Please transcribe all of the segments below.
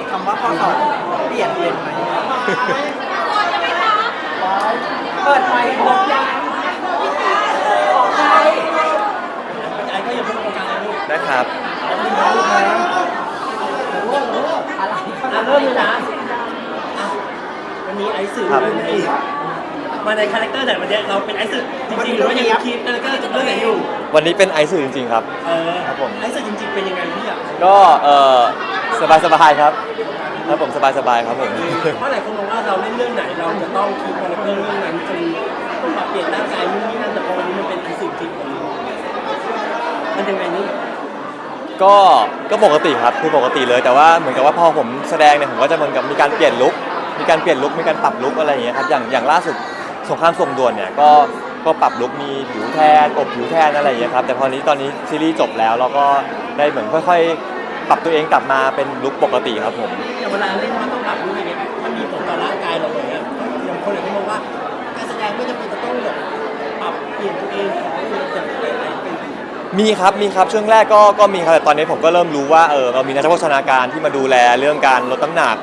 ดคำว่าพอสอบเปลี่ยนเป็นไหมเปิดไมค์บอกยังออกไปไอ้ก็ยังเป็นโครงการอะไรลูกนะครับอะไรอะเริ่มเลยนะอะวันนี้ไอ้สื่อครับในมาในคาแรคเตอร์ไหนวันเนี้ยเราเป็นไอ้สื่อจริงๆหรือว่ายังคีปคาแรคเตอร์จากเรื่องไหนอยู่ วันนี้เป็นไอซ์สื่อจริง ๆ ครับ เออครับผม ไอ้สื่อจริงๆเป็นยังไงพี่อยากก็เออสบายสบายๆครับครับผมสบายสบายๆครับผม เพราะหลายคนมองว่าเราเล่นเรื่องไหนเราจะต้องคีปคาแรคเตอร์เรื่องนั้นจนต้องปรับเปลี่ยนร่างกายนู่นนี่นั่นแต่พอวันนี้มันเป็นไอ้สื่อจริงมันมันยังไงนี่ก็ก็ปกติครับคือปกติเลยแต่ว่าเหมือนกับว่าพอผมแสดงเนี่ยผมก็จะเหมือนกับมีการเปลี่ยนลุคมีการเปลี่ยนลุคมีการปรับลุคอะไรอย่างเงี้ยครับอย่างอย่างล่าสุดสงครามส่งด่วนเนี่ยก็ ก็ปรับลุคมีผิวแทนอบผิวแทนอะไรอย่างเงี้ยครับแต่พอนี้ตอนนี้ซีรีส์จบแล้วเราก็ได้เหมือนค่อยๆ ปรับตัวเองกลับมาเป็นลุคปกติครับผม อย่างเวลาเล่นมันต้องปรับรู้อย่างเงี้ยมันมีผลต่อร่างกายเราเลยอะอย่างคนอื่นเขามองว่าการแสดงไม่จำเป็นจะต้องแบบปรับเปลี่ยนตัวเองของตัวเองจากอะไรเป็นมีครับมีครับช่วงแรกก็ก็มีครับแต่ตอนนี้ผมก็เริ่มรู้ว่าเออเรามีนักโภชนาการที่มาดูแลเรื่องการลดน้ำหนัก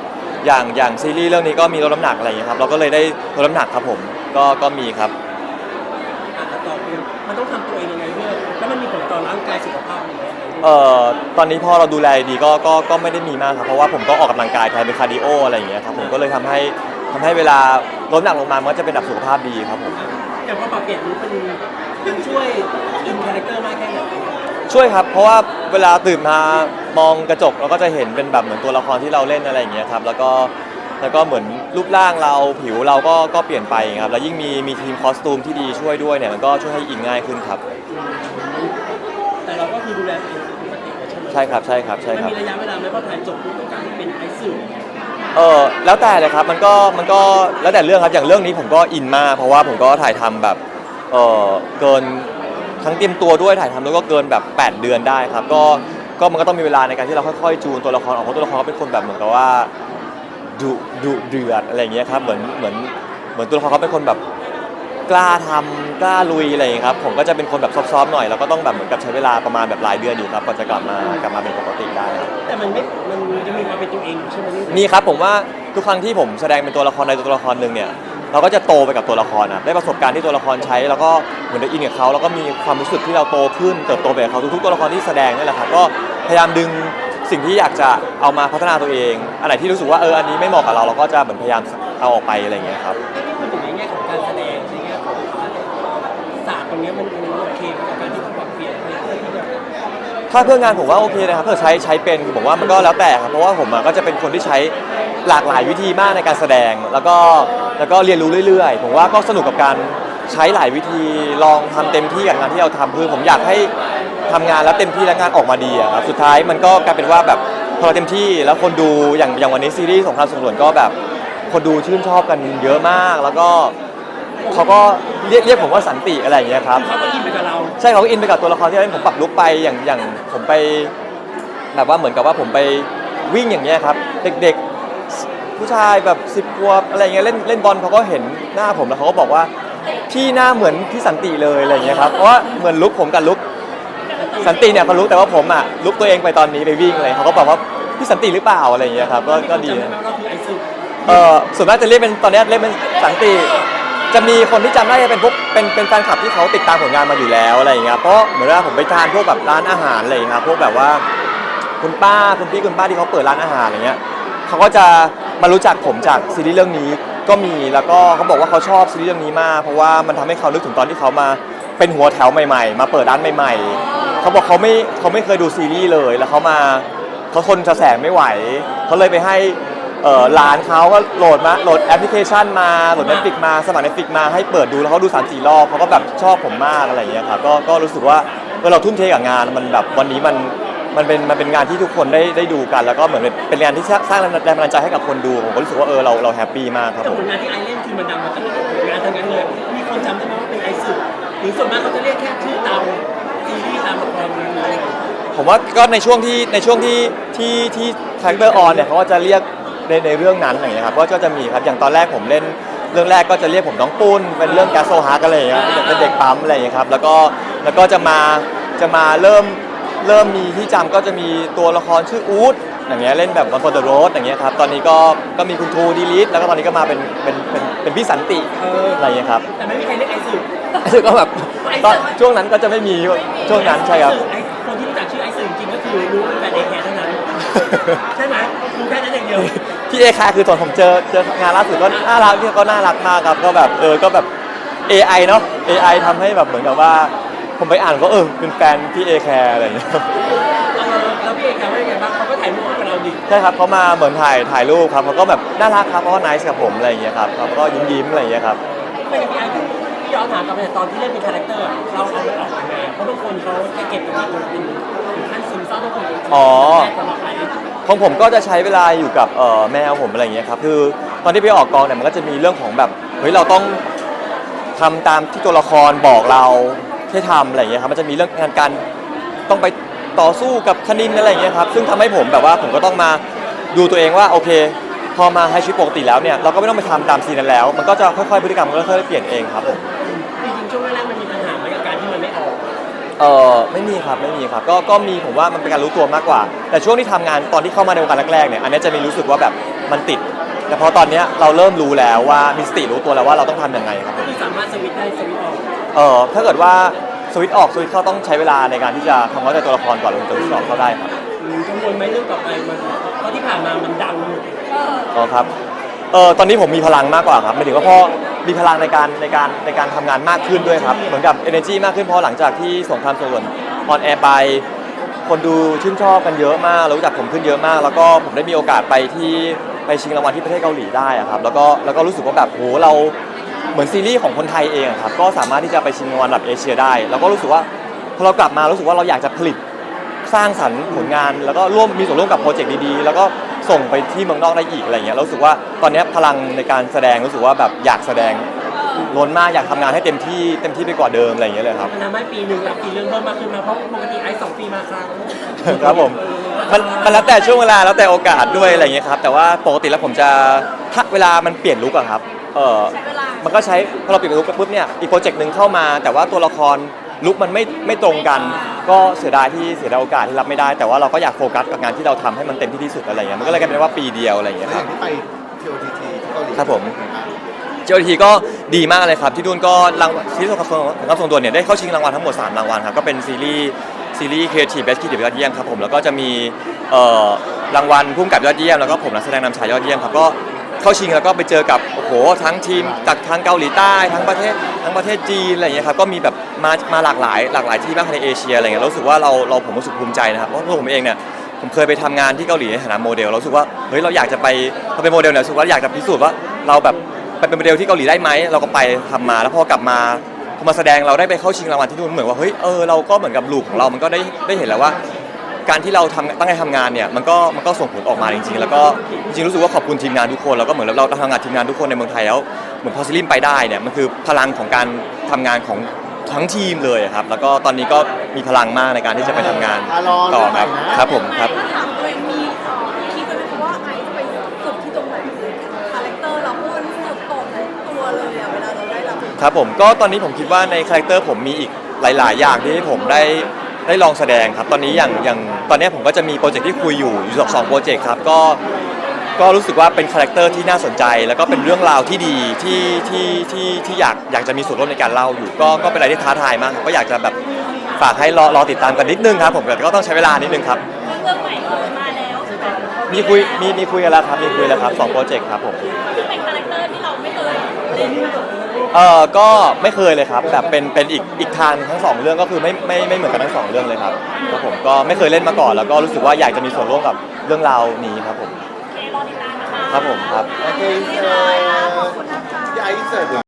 อย่างอย่างซีรีส์เรื่องนี้ก็มีลดน้ำหนักอะไรอย่างเงี้ยครับเราก็เลยได้ลดน้ำหนักครับผมก็ก็มีครับอะต่อไป มันต้องทำตัวเองยังไงเพื่อแล้วมันมีผลต่อร่างกายสุขภาพยังไงเอ่อตอนนี้พอเราดูแลดีก็ก็ก็ไม่ได้มีมากครับเพราะว่าผมก็ออกกำลังกายแทนเป็นคาร์ดิโออะไรอย่างเงี้ยครับผมก็เลยทำให้ทำให้เวลาลดน้ำหนักลงมามันก็จะเป็นแบบสุขภาพดีครับผม อย่างพอปรับเปลี่ยนนี้เป็นมันช่วยอินคาแรคเตอร์มากแค่ไหนช่วยครับ เพราะว่าเวลาตื่นมามองกระจกเราก็จะเห็นเป็นแบบเหมือนตัวละครที่เราเล่นอะไรอย่างเงี้ยครับ แล้วก็แล้วก็เหมือน รูปร่างเราผิวเราก็ก็เปลี่ยนไปครับแล้วยิ่งมีมีทีมคอสตูมที่ดีช่วยด้วยเนี่ยมันก็ช่วยให้อินง่ายขึ้นครับ แต่เราก็คือดูแลตัวเองปกติใช่ไหมใช่ครับใช่ครับใช่มันครับ มีระยะเวลาไหมพอถ่ายจบปุ๊บต้องการเป็นไอซ์สื่อเออแล้วแต่เลยครับมันก็มันก็แล้วแต่เรื่องครับอย่างเรื่องนี้ผมก็อินมาก เพราะว่าผมก็ถ่ายทำแบบเออเกินทั้งเตรียมตัวด้วยถ่ายทำด้วยก็เกินแบบ 8 เดือนได้ครับก็ก็มันก็ต้องมีเวลาในการที่เราค่อยๆจูนตัวละครออกเพราะตัวละครเขาเป็นคนแบบเหมือนกับว่า ดุดุเดือดอะไรอย่างเงี้ยครับเหมือนเหมือนเหมือนตัวละครเขาเป็นคนแบบกล้าทำกล้าลุยอะไรอย่างเงี้ยครับผมก็จะเป็นคนแบบซอฟๆหน่อยแล้วก็ต้องแบบเหมือนกับใช้เวลาประมาณแบบหลายเดือนอยู่ครับกว่าจะกลับมากลับมาเป็นปกติได้ครับแต่มันไม่มันจะมีความเป็นตัวเองอยู่ใช่ไหมนี่มีครับผมว่าทุกครั้งที่ผมแสดงเป็นตัวละครในตัวละครหนึ่งเนี่ยเราก็จะโตไปกับตัวละครนะได้ประสบการณ์ที่ตัวละครใช้ แล้วก็เหมือนได้อินกับเขาแล้วก็มีความรู้สึกที่เราโตขึ้นเติบโตไปกับเขาทุกๆตัวละครที่แสดงนี่แหละครับก็พยายามดึง สิ่งที่อยากจะเอามาพัฒนาตัวเอง อันไหนที่รู้สึกว่าเอออันนี้ไม่เหมาะกับเราเราก็จะเหมือนพยายามเอาออกไปอะไรอย่างเงี้ยครับนี่พูดถึงในแง่ของการแสดงในแง่ของศาสตร์ตรงเนี้ยมันมันโอเคกับการที่ปรับเปลี่ยนคาแรคเตอร์ที่แบบถ้าเพื่องานผมว่าโอเคนะครับถ้าใช้ใช้เป็นผมว่ามันก็แล้วแต่ครับเพราะว่าผมอะก็จะเป็นคนที่ใช้หลากหลายวิธีมากในการแสดง แล้วก็แล้วก็เรียนรู้เรื่อยๆ ผมว่าก็สนุกกับการใช้หลายวิธีลองทำเต็มที่กับงานที่เราทำคือผมอยากให้ ทำงานแล้วเต็มที่และงานออกมาดีอะครับสุดท้ายมันก็กลายเป็นว่าแบบพอเราเต็มที่แล้วคนดูอย่างอย่างวันนี้ซีรีส์สงครามสงครามก็แบบ คนดูชื่นชอบกันเยอะมากแล้วก็เขาก็เรียกเรียกผมว่าสันติอะไรอย่างเงี้ยครับ เขาก็อินไปกับเราใช่เขาก็อินไปกับตัวละครที่เล่นผมปรับลุกไปอย่างอย่างผมไปแบบว่าเหมือนกับว่าผมไปวิ่งอย่างเงี้ยครับ เด็กๆผู้ชายแบบสิบขวบอะไรเงี้ยเล่นเล่นบอลเขาก็เห็นหน้าผมแล้วเขาก็บอกว่าพี่หน้าเหมือนพี่สันติเลยอะไรเงี้ยครับเพราะว่าเหมือนลุกผมกับลุก สันติเนี่ยเขาลุกแต่ว่าผมอะลุกตัวเองไปตอนนี้ไปวิ่งอะไรเขาก็บอกว่าพี่สันติหรือเปล่าอะไรอย่างเงี้ยครับก็ก็ดีนะเราคือไอซ์สื่อเออส่วนมากจะเรียกเป็นตอนนี้เรียกเป็นสันติ จะมีคนที่จำได้จะเป็นพวกเป็นเป็นแฟนคลับที่เขาติดตามผลงานมาอยู่แล้วอะไรอย่างเงี้ยเพราะเหมือนว่าผมไปทานพวกแบบร้านอาหารอะไรอย่างเงี้ยพวกแบบว่าคุณป้าคุณพี่คุณป้าที่เขาเปิดร้านอาหารอะไรเงี้ยเขาก็จะมารู้จักผมจากซีรีส์เรื่องนี้ก็มีแล้วก็เขาบอกว่าเขาชอบซีรีส์เรื่องนี้มาก เพราะว่ามันทำให้เขานึกถึงตอนที่เขามาเป็นหัวแถวใหม่ ๆ มาเปิดร้านใหม่ ๆ เขาบอกเขาไม่เขาไม่เคยดูซีรีส์เลย แล้วเขามาเขาทนกระแสไม่ไหว เขาเลยไปให้เอ่อร้านเขาก็โหลดมาโหลดแอปพลิเคชันมาโหลด Netflix มาสมัคร Netflix มาให้เปิดดูแล้วเขาดู3ามสี่รอบเขาก็แบบชอบผมมากอะไรอย่างเงี้ยครับก็ก็รู้สึกว่าเออเราทุ่มเทกับงานมันแบบวันนี้มันมันเป็นมันเป็นงานที่ทุกคนได้ได้ดูกัน แล้วก็เหมือนเป็นเป็นงานที่สร้างสร้างแรงบันดาลใจให้กับคนดูผมก็รู้สึกว่าเออเราเราแฮปปี้มากครับแต่ผม ลงานที่ไอเล่นคือมันดังมาตั้งแต่ผลงานทั้งนั้นเลย มีคนจำได้ไหมว่าเป็นไอซ์สื่อหรือส่วนมากเขาจะเรียกแค่ชื่อตาม ซีรีส์ตามละครนั้นเลยผมว่าก็ในช่วงที่ในช่วงที่ที่ที่คาแรคเตอร์ออนเนี่ยเขาก็จะเรียกในในเรื่องนั้นอย่างเงี้ยครับก็ก็จะมีครับอย่างตอนแรกผมเล่นเรื่องแรกก็จะเรียกผมน้องปุ้นเป็นเรื่องแกสโซฮาร์กอะไรอย่างเงี้ยเป็นเด็กปั๊มอะไรอย่างเงี้ยครับแล้วก็แล้วก็จะมาจะมาเริ่มเริ่มมีที่จำก็จะมีตัวละครชื่ออู๊ดอย่างเงี้ยเล่นแบบวันฟอร์ดโรสอย่างเงี้ยครับตอนนี้ก็ก็มีคุณทูดีลิทแล้วก็ตอนนี้ก็มาเป็นเป็นเป็นเป็นพี่สันติเอออะไรอย่างเงี้ยครับ แต่ไม่มีใครเรียกไอ้สื่อซึ่ง ก็แบบตอนช่วงนั้นก็จะไม่มีช่วงนั้นใช่ครับ ไอ้คนที่รู้จักชื่อไอ้สื่อจริงๆก็คือรู้เป็นแฟนเอแคร์เท่านั้น ใช่ไหมรู้แค่นั้นอย่างเดียว พี่เอคาคือตอนผมเจอเจองานล่าสุดก็น่ารักพี่ก็น่ารักมากครับก็แบบเออก็แบบ AI เนาะ AI ทำให้แบบเหมือนกับว่า ผมไปอ่านก็เออเป็นแฟนพี่เอแคร์อะไรอย่างเงี้ยครับเออแล้วพี่เอแคร์ว่ายังไงบ้างเขาก็ถ่ายรูปกับเราดิใช่ครับเขามาเหมือนถ่ายถ่ายรูปครับเขาก็แบบน่ารักครับเขาก็ nice กับผมอะไรอย่างเงี้ยครับเขาก็ยิ้มยิ้มๆอะไรอย่างเงี้ยครับ ไม่กับพี่ไอ้ พี่ย้อนถามกลับไปตอนที่เล่นเป็นคาแรคเตอร์เราเอาออกยังไงเพราะบางคนเขาจะเก็บกับมันเป็นขั้นซึมเศร้าบางคนอ๋อ สำหรับไอ้ของผมก็จะใช้เวลาอยู่กับเอ่อแมวผมอะไรอย่างเงี้ยครับคือตอนที่ไปออกกองเนี่ยมันก็จะมีเรื่องของแบบเฮ้ยเราต้องทำตามที่ตัวละครบอกเราให้ทำอะไรอย่างเงี้ยครับมันจะมีเรื่องงานการต้องไปต่อสู้กับคณินอะไรอย่างเงี้ยครับซึ่งทำให้ผมแบบว่าผมก็ต้องมาดูตัวเองว่าโอเค พอมาให้ชีวิตปกติแล้วเนี่ยเราก็ไม่ต้องไปทำตามซีนนั้นแล้ว มันก็จะค่อยๆพฤติกรรมมันก็ค่อยๆเปลี่ยนเองครับผมจริงๆช่วงแรกๆมันมีปัญหาไหมกับการที่มันไม่ออกเออไม่มีครับไม่มีครับก็ก็มีผมว่ามันเป็นการรู้ตัวมากกว่า แต่ช่วงที่ทำงานตอนที่เข้ามาในวงการแรกๆเนี่ยอันเนี้ยจะมีรู้สึกว่าแบบมันติด แต่พอตอนเนี้ยเราเริ่มรู้แล้วว่ามีสติรู้ตัวแล้วว่าเราต้องทำยังไงครับผก็มคือสามารถสวิตช์ได้สวิตช์ออกเออถ้าเกิดว่าสวิตช์ออกสวิตช์เข้าต้องใช้เวลาในการที่จะทำความเข้าใจตัวละครก่อนแล้วถึงจะสวิตช์ออกเข้าได้ครับอืม กังวลไหมเรื่องต่อไปมันเพราะที่ผ่านมามันดังอ๋อครับ เออตอนนี้ผมมีพลังมากกว่าครับหมายถึงว่าพ่อมีพลังในการในการในการทำงานมากขึ้นด้วยครับ เหมือนกับ energy มากขึ้นเพราะหลังจากที่สงครามโซนออนแอร์ไป คนดูชื่นชอบกันเยอะมากแล้วรู้จักผมขึ้นเยอะมาก แล้วก็ผมได้มีโอกาสไปที่ไปชิงรางวัลที่ประเทศเกาหลีได้อะครับ แล้วก็แล้วก็รู้สึกว่าแบบโหเราเหมือนซีรีส์ของคนไทยเองอะครับ ก็สามารถที่จะไปชิงรางวัลระดับเอเชียได้ แล้วก็รู้สึกว่าพอเรากลับมารู้สึกว่าเราอยากจะผลิต สร้างสรรค์ผลงาน แล้วก็ร่วมมีส่วนร่วมกับโปรเจกต์ดีๆ แล้วก็ส่งไปที่เมืองนอกได้อีกอะไรเงี้ยแล้วรู้สึกว่าตอนเนี้ยพลังในการแสดงรู้สึกว่าแบบอยากแสดงล้นมากอยากทำงานให้เต็มที่เต็มที่ไปกว่าเดิมอะไรอย่างเงี้ยเลยครับ มันทำให้ปีหนึ่งรับปีเรื่องเพิ่มมากขึ้นมาเพราะปกติไอ้สองปีมาครั้งครับผมมันมันแล้วแต่ช่วงเวลาแล้วแต่โอกาสด้วยอะไรอย่างเงี้ยครับแต่ว่าปกติแล้วผมจะถ้าเวลามันเปลี่ยนลุกอะครับเออมันก็ใช้พอเราเปลี่ยนลุกไปปุ๊บเนี่ยอีกโปรเจกต์หนึ่งเข้ามา แต่ว่าตัวละคร ลุกมันไม่ไม่ตรงกัน ก็เสียดายที่เสียดายโอกาสที่รับไม่ได้ แต่ว่าเราก็อยากโฟกัสกับงานที่เราทำให้มันเต็มที่ที่สุดอะไรเงี้ยมันก็เลยกลายเป็นว่าปีเดียวอะไรอย่างเงี้ยแล้วคอรับย่างที่ไป TOTT ที่เกาหลีครับผม เจ้าหน้าที่ก็ดีมากเลยครับ ที่นู่นก็รางวัลซีรีส์ของของกับทรงตัวเนี่ยได้เข้าชิงรางวัลทั้งหมด 3 รางวัลครับ ก็เป็นซีรีส์ซีรีส์ Creative Best Creative ยอดเยี่ยมครับผม แล้วก็จะมีเอ่อรางวัลพุ่มกับยอดเยี่ยม แล้วก็ผมนักแสดงนำชายยอดเยี่ยมครับ ก็ เข้าชิงแล้วก็ไปเจอกับโอ้โหทั้งทีมจากทางเกาหลีใต้ทั้งประเทศทั้งประเทศจีนอะไรอย่างเงี้ยครับก็มีแบบมามาหลากหลายหลากหลายที่มากในเอเชียอะไรเงี้ยรู้สึกว่าเราเราผมรู้สึกภูมิใจนะครับเพราะตัวผมเองเนี่ยผมเคยไปทำงานที่เกาหลีในฐานะโมเดลเราสึกว่าเฮ้ยเราอยากจะไปพอเป็นโมเดลเนี่ยรู้สึกว่าอยากจะพิสูจน์ว่าเราแบบไปเป็นโมเดลที่เกาหลีได้ไหมเราก็ไปทำมาแล้วพอกลับมาพอมาแสดงเราได้ไปเข้าชิงรางวัลที่นู่นเหมือนว่าเฮ้ยเออเราก็เหมือนกับลูกของเรามันก็ได้ได้เห็นแล้วว่า การที่เราทำตั้งใจทำงานเนี่ยมันก็มันก็ส่งผลออกมาจริงๆ แล้วก็จริงๆรู้สึกว่าขอบคุณทีมงานทุกคนแล้วก็เหมือนเราทำงานทีมงานทุกคนในเมืองไทยแล้วเหมือนพอซิลิมไปได้เนี่ยมันคือพลังของการทำงานของทั้งทีมเลยอะครับแล้วก็ตอนนี้ก็มีพลังมากในการที่จะไปทำงานอะรอต่อครับหน่อยนะ ครับผมครับถ้าถามตัวเองมีเอ่อคิดไว้ไหมคะว่าไอซ์ไปสุดที่ตรงไหนคาแรคเตอร์เราเพราะมันสุดโต่งทุกตัวเลยอะเวลาเราได้รับ ครับผมก็ตอนนี้ผมคิดว่าในคาแรคเตอร์ผมมีอีกหลาย ๆ อย่างที่ผมได้ ได้ลองแสดงครับตอนนี้อย่างอย่างตอนนี้ผมก็จะมีโปรเจกต์ที่คุยอยู่อยู่สองสองโปรเจกต์ครับก็ก็รู้สึกว่าเป็นคาแรคเตอร์ที่น่าสนใจ แล้วก็เป็นเรื่องราวที่ดีที่ที่ที่ที่อยากอยากจะมีส่วนร่วมในการเล่าอยู่ ก็ก็เป็นอะไรที่ท้าทายมากครับก็อยากจะแบบฝากให้รอรอติดตามกันนิดนึงครับ ผมแต่ก็ต้องใช้เวลานิดนึงครับเรื่องใหม่ก็มาแล้วใช่ไหมมีคุยมีมีคุยกันแล้วครับมีคุยแล้วครับสองโปรเจกต์ครับผมซึ่งเป็นคาแรคเตอร์ที่เราไม่เคยเล่นมาก่อน เออก็ไม่เคยเลยครับแบบเป็นเป็นอีกอีกทางทั้งสองเรื่องก็คือไม่ไม่ไม่เหมือนกันทั้งสองเรื่องเลยครับครับผมก็ไม่เคยเล่นมาก่อน แล้วก็รู้สึกว่าอยากจะมีส่วนร่วมกับเรื่องราวนี้ครับผมโอเครอติดตามนะคะครับผมครับ โอเคเสิร์ฟพี่ไอซ์เสิร์ฟ